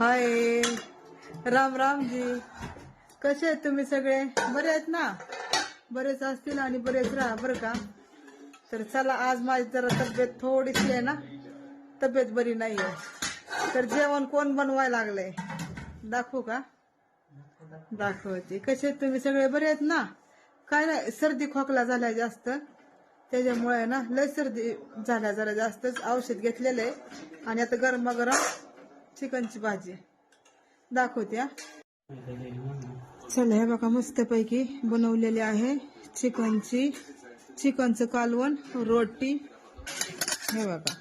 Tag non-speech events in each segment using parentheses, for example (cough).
हाय. राम राम जी. कसे आहेत तुम्ही सगळे? बरे आहेत ना? बरेच असतील आणि बरेच राहा बरं का? तर चला आज माझी जरा तब्येत थोडीशी आहे ना? तब्येत बरी नाही आहे तर जेवण कोण बनवायला लागलंय? दाखवू का? दाखवते. कसे आहेत तुम्ही सगळे? बरे आहेत ना? काय नाही सर्दी खोकला झालाय जास्त. त्याच्यामुळे ना लय सर्दी झाल्या जरा जास्तच. औषध घेतलेलं आहे. आणि आता गरमागरम चिकनची भाजी. दाखवते हा. चला हे बघा मस्तपैकी बनवलेली आहे चिकनची चिकनचं कालवण रोटी. हे बघा.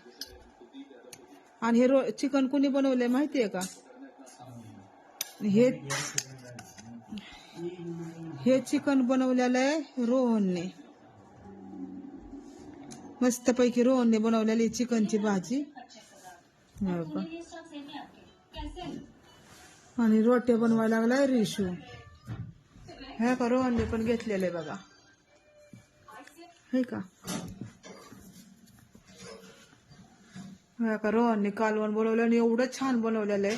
आणि हे रो चिकन कुणी बनवलंय माहितीये का? हे हे चिकन बनवलेलं आहे रोहनने. मस्तपैकी रोहनने बनवलेली चिकनची भाजी. आणि रोट्या बनवायला लागलाय रिशू. हे का रोहनने पण घेतलेले बघा. हे का? हे का रोहनने कालवण बनवलं आणि एवढं छान बनवलेलं आहे.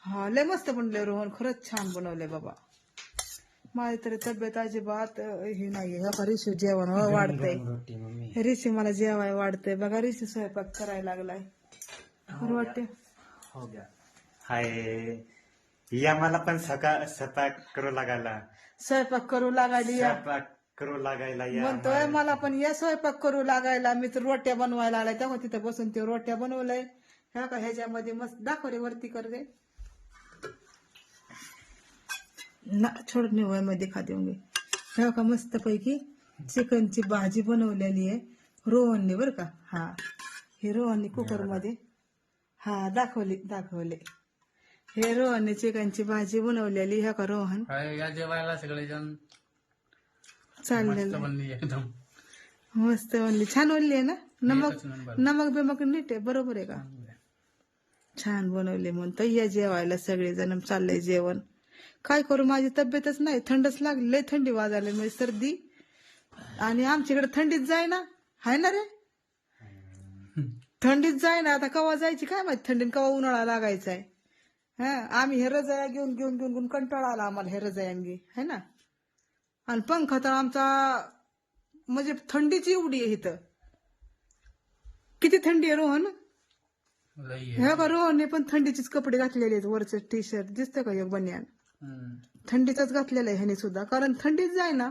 हा लय मस्त बनलंय रोहन. खरंच छान बनवलंय बाबा. माझी तरी तब्येत अजिबात हे नाहीये. हे का रिशू जेवण वाढतंय. रिशी मला जेवाय वाढतंय. बघा रिशी स्वयंपाक करायला लागलाय. बरं वाटते हो गया हाय. या मला पण सकाळ स्वयंपाक करू लागायला. स्वयंपाक करू लागायली या. स्वयंपाक करू लागायला या म्हणतोय मला. पण या स्वयंपाक करू लागायला. मी तर रोट्या बनवायला लागलाय तेव्हा तिथे बसून ते रोट्या बनवलंय. ह्या का ह्याच्यामध्ये मस्त दाखव रे वरती कर रे. ना छोड नाही वयमध्ये खा देऊन ह्या का मस्त पैकी चिकनची भाजी बनवलेली आहे. रोहनने बर का? हा. हे रोहनने कुकरमध्ये हा दाखवली दाखवले. हे रोहनने चिकनची भाजी बनवलेली ह्या का रोहन? काय या जेवायला सगळेजण. मस्त चाललेलं बनली एकदम. मस्त बनली. छान बनली आहे ना? नमक एकच. नमक बिमक नीट आहे बरोबर आहे का? छान बनवले म्हणतो. या जेवायला सगळेजण चाललंय जेवण. काय करू माझी तब्येतच नाही. थंडच लागली. लय थंडी वाजायला म्हणजे सर्दी आणि आमच्याकडे थंडीत जाय ना? हाय ना रे? थंडीत जाय ना आता कवा जायची काय माहिती? थंडीत कवा उन्हाळा लागायचा आहे हा आम्ही हे रजाया घेऊन घेऊन घेऊन घेऊन कंटाळा आला आम्हाला हे रजायांगी है ना? आणि पंखा तर आमचा म्हणजे थंडीची एवढी आहे इथं. किती थंडी आहे रोहन. हे का रोहनने पण थंडीचेच कपडे घातलेले आहेत वरचे टी शर्ट दिसतं का एक बनियान. थंडीचाच घातलेला आहे ह्याने सुद्धा कारण थंडीत जाय ना.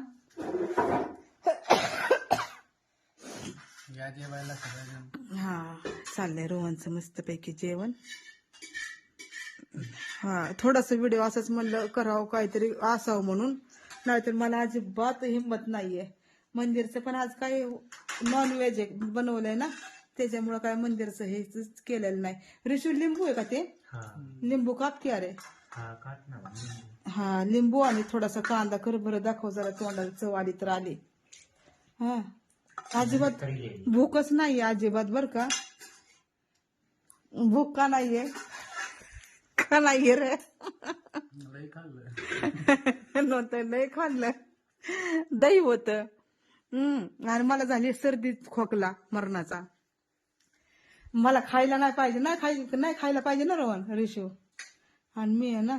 हा चाललंय रोहनचं मस्तपैकी जेवण. हा थोडासा व्हिडिओ असंच म्हणलं करावं काहीतरी असावं म्हणून. नाहीतर मला अजिबात हिंमत नाहीये. मंदिरचं पण आज काही नॉन व्हेज बनवलंय ना त्याच्यामुळं काय मंदिरचं हे केलेलं नाही. रिशू लिंबू आहे का ते? हा. लिंबू काप की अरे? हा हा लिंबू आणि थोडासा कांदा कर बरं दाखव जरा तोंडाला चव आली तर आली. हा. अजिबात भूकच नाहीये अजिबात बर का. भूक का नाहीये? का नाहीये रे? नव्हतं लय खाल्लं. दही होत. हम्म आणि मला झाली सर्दी खोकला मरणाचा. मला खायला नाही पाहिजे नाही खाय नाही खायला पाहिजे ना रोहन रिशू. आणि मी आहे ना.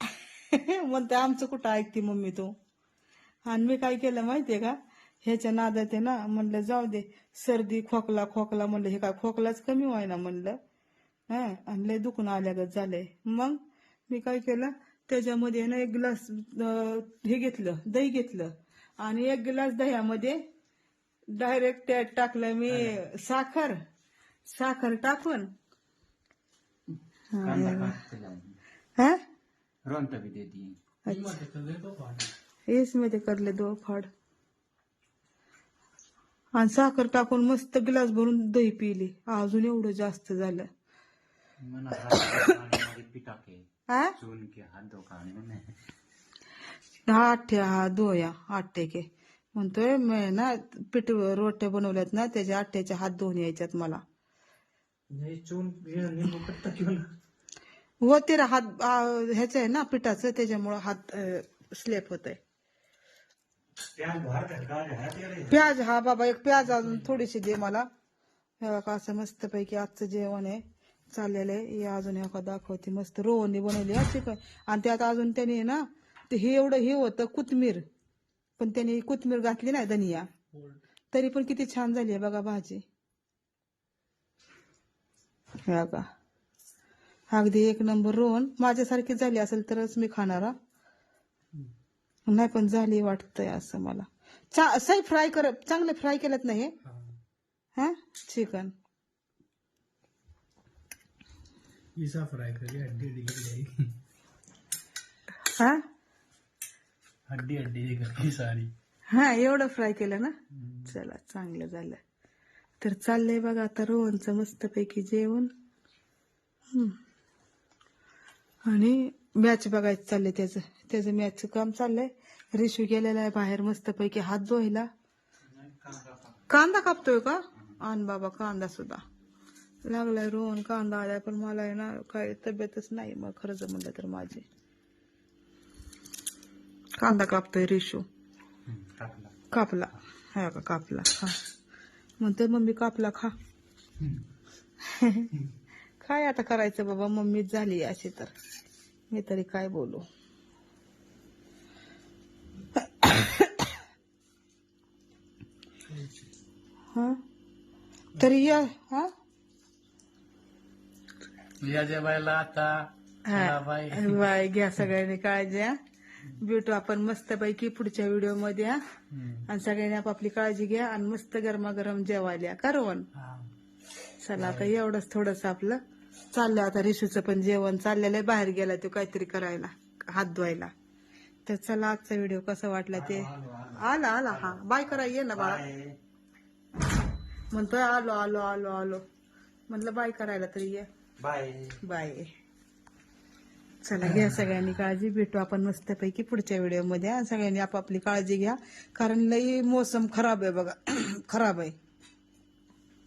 (laughs) म्हणते आमचं कुठं ऐकते मम्मी तू? आणि मी काय केलं माहितीये का? ह्याच्या नादात आहे ना म्हणलं जाऊ दे सर्दी खोकला खोकला म्हणलं हे काय खोकलाच कमी व्हायना म्हणलं. हा आणि लय दुखून आल्यागत झालंय. मग मी काय केलं त्याच्यामध्ये ना एक ग्लास हे घेतलं दही घेतलं. आणि एक ग्लास दह्यामध्ये डायरेक्ट त्यात टाकलं मी साखर साखर टाकून. हा. रोंत भी दे दी मी मध्ये तर देतो पण. मध्ये करले दो फाड. आणि साखर टाकून मस्त ग्लास भरून दही पिली. अजून एवढं जास्त झालं. के हा आठ्या दोया आठ्या के म्हणतोय मी ना पीठ रोट्या बनवल्यात ना त्याच्या आठ्याचे हात धुवून यायच्यात मला. हो ते हात ह्याच आहे ना पिठाचं त्याच्यामुळं हात स्लेप होत आहे प्याज हा बाबा एक प्याज अजून थोडीशी दे मला. हे बघा असं मस्तपैकी आजचं जेवण आहे चाललेलं आहे. हे अजून एका दाखवते मस्त रोहनी बनवली अशी काय. आणि त्यात अजून त्याने ना ते हे एवढं हे होतं कोथमीर पण त्याने कोथमीर घातली नाही धनिया. तरी पण किती छान झाली आहे बघा भाजी. हे बघा. अगदी एक नंबर रोहन. माझ्यासारखी झाली असेल तरच मी खाणार. नाही पण झाली वाटतंय असं मला. चा सही फ्राय कर चांगले फ्राय केलेत ना हे? हा. चिकन. फ्राय हा? हड्डी हड्डी सारी. हा एवढं फ्राय केलं ना? चला चांगलं झालं. तर चाललंय बघा आता रोहनचं मस्तपैकी जेवण. आणि मॅच बघायचं चाललंय त्याचं. त्याचं मॅचचं काम चाललंय. रिशू गेलेला आहे बाहेर मस्तपैकी हात धुवायला. कांदा कापतोय का? आण बाबा कांदा सुद्धा. लागलाय रोहन कांदा आलाय पण मला आहे ना काय तब्येतच नाही. मग खरंच म्हणलं तर माझी. कांदा कापतोय रिशू. कापला. हा का कापला. हा. म्हणते मम्मी कापला खा. (laughs) काय आता करायचं बाबा? मम्मीच झाली अशी तर. मी तरी काय बोलू? हा? तरी या हा? या जेवायला आता. बाय. बाय घ्या (laughs) सगळ्यांनी काळजी भेटू आपण मस्तपैकी पुढच्या व्हिडिओमध्ये आणि सगळ्यांनी आपापली काळजी घ्या आणि मस्त गरमागरम जेवायला करवण हा. चला आता एवढंच थोडस आपलं. चाललंय आता रिशूचं पण जेवण चाललेलं आहे बाहेर गेला तो काहीतरी करायला हात धुवायला. तर चला आजचा व्हिडिओ कसा वाटला ते? आला आला हा बाय करा ये ना बाळा. म्हणतोय आलो आलो आलो आलो. म्हणलं बाय करायला तरी ये. बाय. बाय. चला घ्या सगळ्यांनी काळजी भेटू आपण मस्तपैकी पुढच्या व्हिडिओमध्ये. सगळ्यांनी आपापली काळजी घ्या. कारण लई मोसम खराब आहे बघा. (clears throat) खराब आहे.